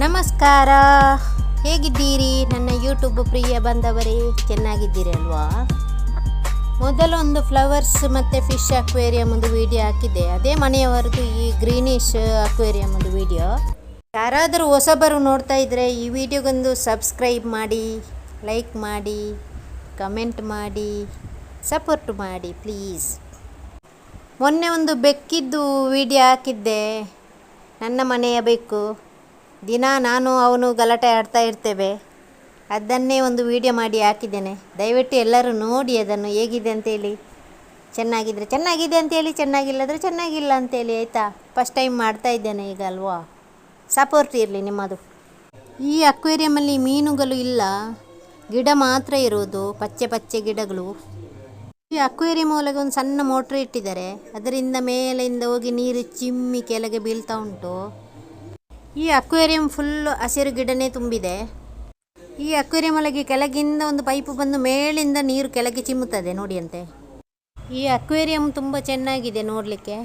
ನಮಸ್ಕಾರ. ಹೇಗಿದ್ದೀರಿ? ನನ್ನ ಯೂಟ್ಯೂಬ್ ಪ್ರಿಯ ಬಂದವರೇ, ಚೆನ್ನಾಗಿದ್ದೀರಿ ಅಲ್ವಾ? ಮೊದಲೊಂದು ಫ್ಲವರ್ಸ್ ಮತ್ತು ಫಿಶ್ ಅಕ್ವೇರಿಯಂ ಒಂದು ವಿಡಿಯೋ ಹಾಕಿದ್ದೆ. ಅದೇ ಮನೆಯವರದು ಈ ಗ್ರೀನಿಶ್ ಅಕ್ವೇರಿಯಂ ಒಂದು ವಿಡಿಯೋ ಯಾರಾದರೂ ಹೊಸಬರು ನೋಡ್ತಾ ಇದ್ದರೆ ಈ ವಿಡಿಯೋಗೊಂದು ಸಬ್ಸ್ಕ್ರೈಬ್ ಮಾಡಿ ಲೈಕ್ ಮಾಡಿ ಕಮೆಂಟ್ ಮಾಡಿ ಸಪೋರ್ಟ್ ಮಾಡಿ ಪ್ಲೀಸ್ ಮೊನ್ನೆ ಒಂದು ಬೆಕ್ಕಿದ್ದು ವಿಡಿಯೋ ಹಾಕಿದ್ದೆ. ನನ್ನ ಮನೆಯ ಬೆಕ್ಕು. ದಿನ ನಾನು ಅವನು ಗಲಾಟೆ ಆಡ್ತಾ ಇರ್ತೇವೆ. ಅದನ್ನೇ ಒಂದು ವಿಡಿಯೋ ಮಾಡಿ ಹಾಕಿದ್ದೇನೆ. ದಯವಿಟ್ಟು ಎಲ್ಲರೂ ನೋಡಿ ಅದನ್ನು ಹೇಗಿದೆ ಅಂತೇಳಿ. ಚೆನ್ನಾಗಿದ್ದರೆ ಚೆನ್ನಾಗಿದೆ ಅಂತೇಳಿ, ಚೆನ್ನಾಗಿಲ್ಲದ್ರೆ ಚೆನ್ನಾಗಿಲ್ಲ ಅಂತೇಳಿ, ಆಯಿತಾ? ಫಸ್ಟ್ ಟೈಮ್ ಮಾಡ್ತಾ ಇದ್ದೇನೆ ಈಗ ಅಲ್ವಾ? ಸಪೋರ್ಟ್ ಇರಲಿ ನಿಮ್ಮದು. ಈ ಅಕ್ವೇರಿಯಮಲ್ಲಿ ಮೀನುಗಳು ಇಲ್ಲ. ಗಿಡ ಮಾತ್ರ ಇರೋದು, ಪಚ್ಚೆ ಪಚ್ಚೆ ಗಿಡಗಳು. ಈ ಅಕ್ವೇರಿಯಂ ಒಳಗೆ ಒಂದು ಸಣ್ಣ ಮೋಟ್ರ್ ಇಟ್ಟಿದ್ದಾರೆ. ಅದರಿಂದ ಮೇಲಿಂದ ಹೋಗಿ ನೀರು ಚಿಮ್ಮಿ ಕೆಳಗೆ ಬೀಳ್ತಾ ಉಂಟು. ಈ ಅಕ್ವೇರಿಯಂ ಫುಲ್ಲು ಹಸಿರು ಗಿಡನೇ ತುಂಬಿದೆ. ಈ ಅಕ್ವೇರಿಯಂ ಒಳಗೆ ಕೆಳಗಿಂದ ಒಂದು ಪೈಪು ಬಂದು ಮೇಲಿಂದ ನೀರು ಕೆಳಗೆ ಚಿಮ್ಮುತ್ತದೆ ನೋಡಿ ಅಂತೆ ಈ ಅಕ್ವೇರಿಯಂ ತುಂಬ ಚೆನ್ನಾಗಿದೆ ನೋಡಲಿಕ್ಕೆ.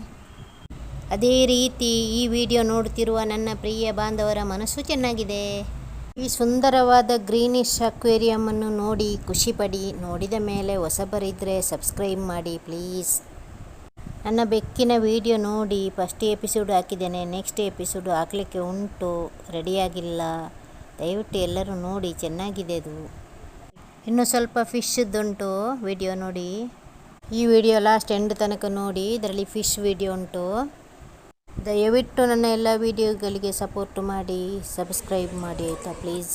ಅದೇ ರೀತಿ ಈ ವಿಡಿಯೋ ನೋಡ್ತಿರುವ ನನ್ನ ಪ್ರಿಯ ಬಾಂಧವರ ಮನಸ್ಸು ಚೆನ್ನಾಗಿದೆ. ಈ ಸುಂದರವಾದ ಗ್ರೀನಿಶ್ ಅಕ್ವೇರಿಯಮನ್ನು ನೋಡಿ ಖುಷಿಪಡಿ ನೋಡಿದ ಮೇಲೆ ಹೊಸಬರಿದ್ದರೆ ಸಬ್ಸ್ಕ್ರೈಬ್ ಮಾಡಿ ಪ್ಲೀಸ್. ನನ್ನ ಬೆಕ್ಕಿನ ವೀಡಿಯೋ ನೋಡಿ ಫಸ್ಟ್ ಎಪಿಸೋಡ್ ಹಾಕಿದ್ದೇನೆ ನೆಕ್ಸ್ಟ್ ಎಪಿಸೋಡ್ ಹಾಕಲಿಕ್ಕೆ ಉಂಟು ರೆಡಿಯಾಗಿಲ್ಲ ದಯವಿಟ್ಟು ಎಲ್ಲರೂ ನೋಡಿ, ಚೆನ್ನಾಗಿದೆ ಅದು. ಇನ್ನು ಸ್ವಲ್ಪ ಫಿಶ್ದುಂಟು ವಿಡಿಯೋ ನೋಡಿ. ಈ ವಿಡಿಯೋ ಲಾಸ್ಟ್ ಎಂಡ್ ತನಕ ನೋಡಿ, ಇದರಲ್ಲಿ ಫಿಶ್ ವಿಡಿಯೋ ಉಂಟು. ದಯವಿಟ್ಟು ನನ್ನ ಎಲ್ಲ ವಿಡಿಯೋಗಳಿಗೆ ಸಪೋರ್ಟ್ ಮಾಡಿ ಸಬ್ಸ್ಕ್ರೈಬ್ ಮಾಡಿ ಆಯಿತಾ ಪ್ಲೀಸ್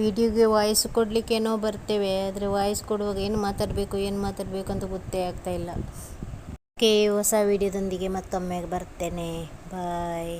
ವಿಡಿಯೋಗೆ ವಾಯ್ಸ್ ಕೊಡಲಿಕ್ಕೇನೋ ಬರ್ತೇವೆ, ಆದರೆ ವಾಯ್ಸ್ ಕೊಡುವಾಗ ಏನು ಮಾತಾಡಬೇಕು ಏನು ಮಾತಾಡಬೇಕು ಅಂತ ಗೊತ್ತೇ ಆಗ್ತಾಯಿಲ್ಲ ಓಕೆ ಹೊಸ ವಿಡಿಯೋದೊಂದಿಗೆ ಮತ್ತೊಮ್ಮೆ ಬರ್ತೇನೆ. ಬಾಯ್